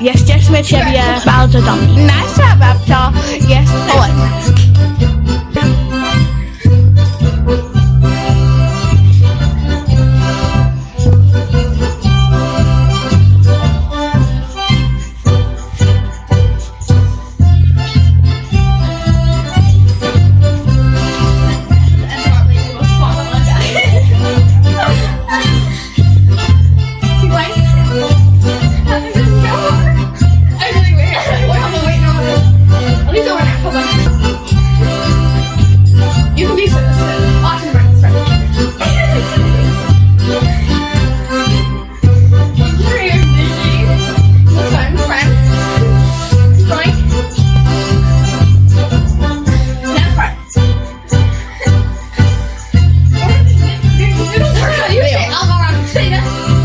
jesteśmy ciebie bardzo dumni. Nasza babcia jest poetką. Seyret.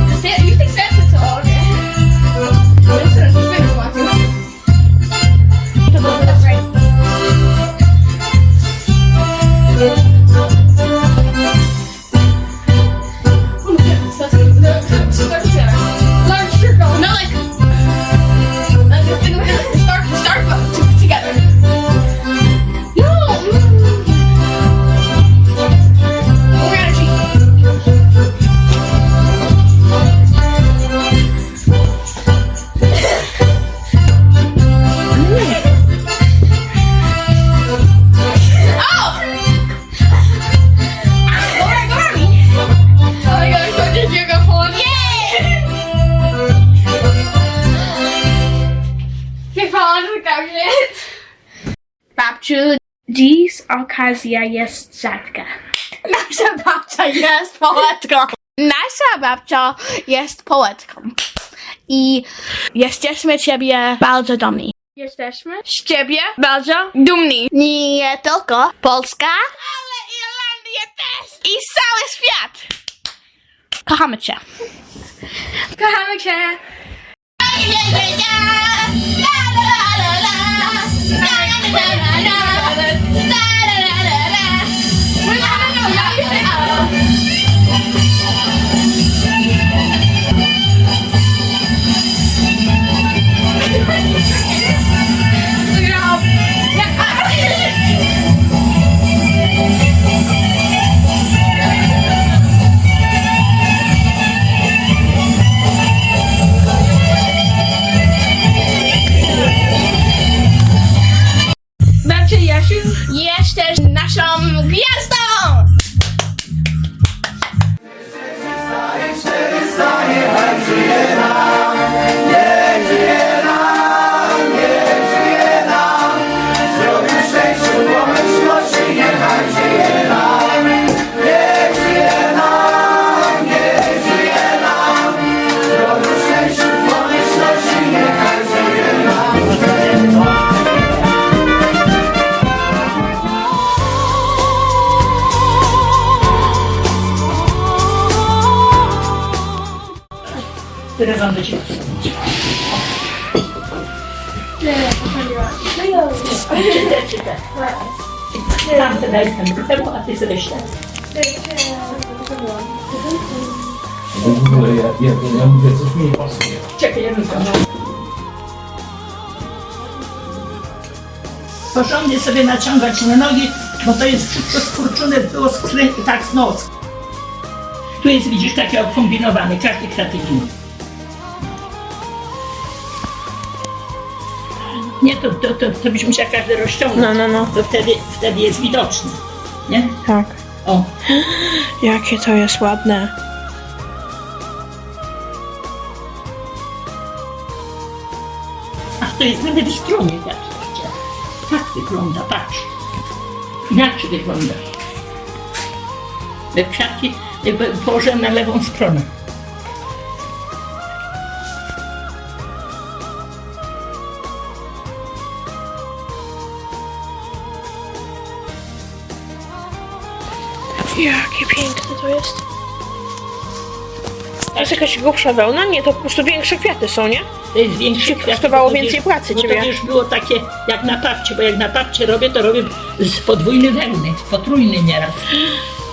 Babciu, dziś okazja jest rzadka. Nasza babcia jest poetką. Nasza babcia jest poetką. I jesteśmy ciebie bardzo dumni. Jesteśmy z ciebie bardzo dumni. Nie tylko Polska, ale Irlandia też. I cały świat. Kochamy cię. Kochamy cię. Babcia które wam będzie postawić. Czytaj, czytaj. Tam te daj temu, temu, a ty sobie śledź. W ogóle ja, ja, ja mówię, coś mi nie pasuje. Czekaj, ja wykończę. Porządnie sobie naciągać na nogi, bo to jest wszystko skurczone, było sklej, tak z noc. Tu jest, widzisz, takie okombinowane, każdy kwiatek inny. Nie, to, to, to, to byś musiał każdy rozciągnąć. No, no, no. To wtedy, wtedy jest widoczny. Nie? Tak. O, Jakie to jest ładne. a to jest nawet w stronie patrzcie. Tak wygląda, patrz. Inaczej wygląda. Kwiatki jakby położę na lewą stronę. Jakie piękne to jest. To jest jakaś grubsza wełna? Nie, to po prostu większe kwiaty są, nie? To jest większy kwiat. kosztowało bo to więcej pracy bo ciebie. to już było takie jak na papcie, bo jak na papcie robię, to robię z podwójny wełny, potrójny nieraz.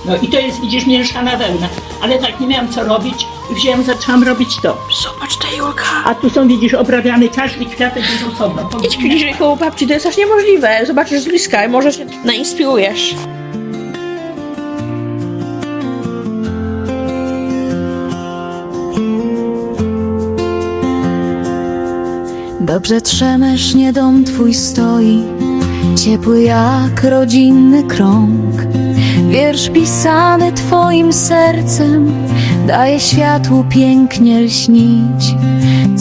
No i to jest, widzisz, mieszana wełna. Ale tak nie miałam co robić, wziąłem, zaczęłam robić to. Zobacz ta Julka. A tu są, widzisz, obrabiany każdy kwiatek jest osobno. Idź bliżej koło babci, to jest aż niemożliwe. Zobaczysz z bliska i może się nainspirujesz. Dobrze trzemesznie dom twój stoi, ciepły jak rodzinny krąg. Wiersz pisany twoim sercem daje światłu pięknie lśnić.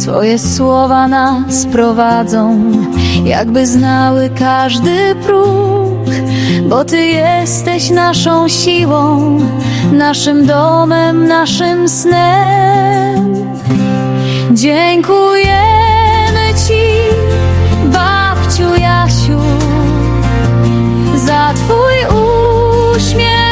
Twoje słowa nas prowadzą, jakby znały każdy próg, bo ty jesteś naszą siłą, naszym domem, naszym snem. Dziękujemy Ci, babciu Jasiu, za Twój uśmiech,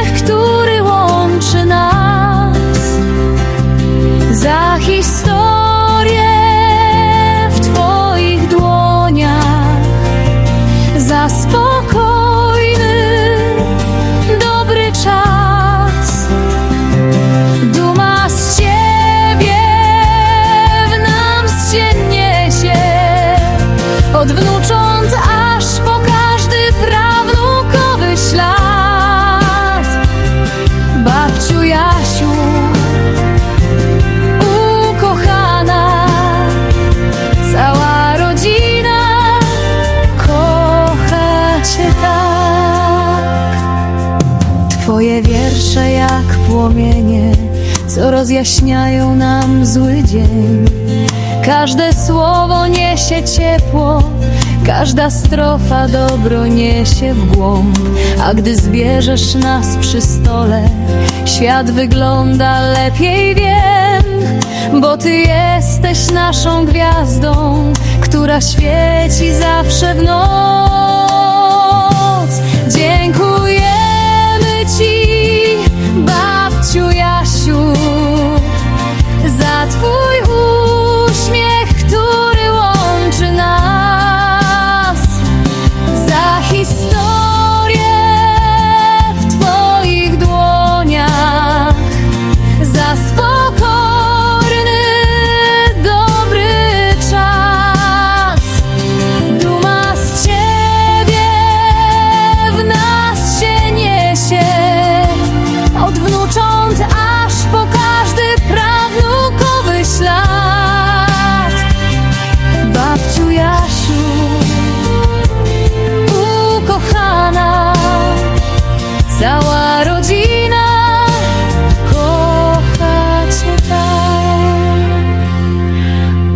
Twoje wiersze jak płomienie, co rozjaśniają nam zły dzień. Każde słowo niesie ciepło, każda strofa dobro niesie w głąb. A gdy zbierzesz nas przy stole, świat wygląda lepiej, wiem, bo Ty jesteś naszą gwiazdą, która świeci zawsze w noc.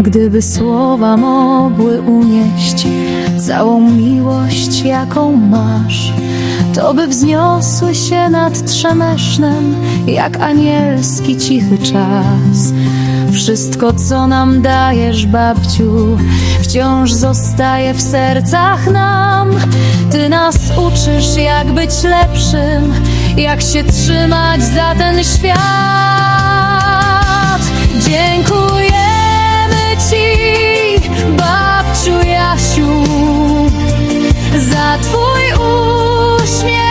Gdyby słowa mogły unieść całą miłość, jaką masz, to by wzniosły się nad Trzemesznem, jak anielski cichy czas. Wszystko, co nam dajesz, babciu, wciąż zostaje w sercach nam. Ty nas uczysz, jak być lepszym, jak się trzymać za ten świat. Dziękujemy za Twój uśmiech.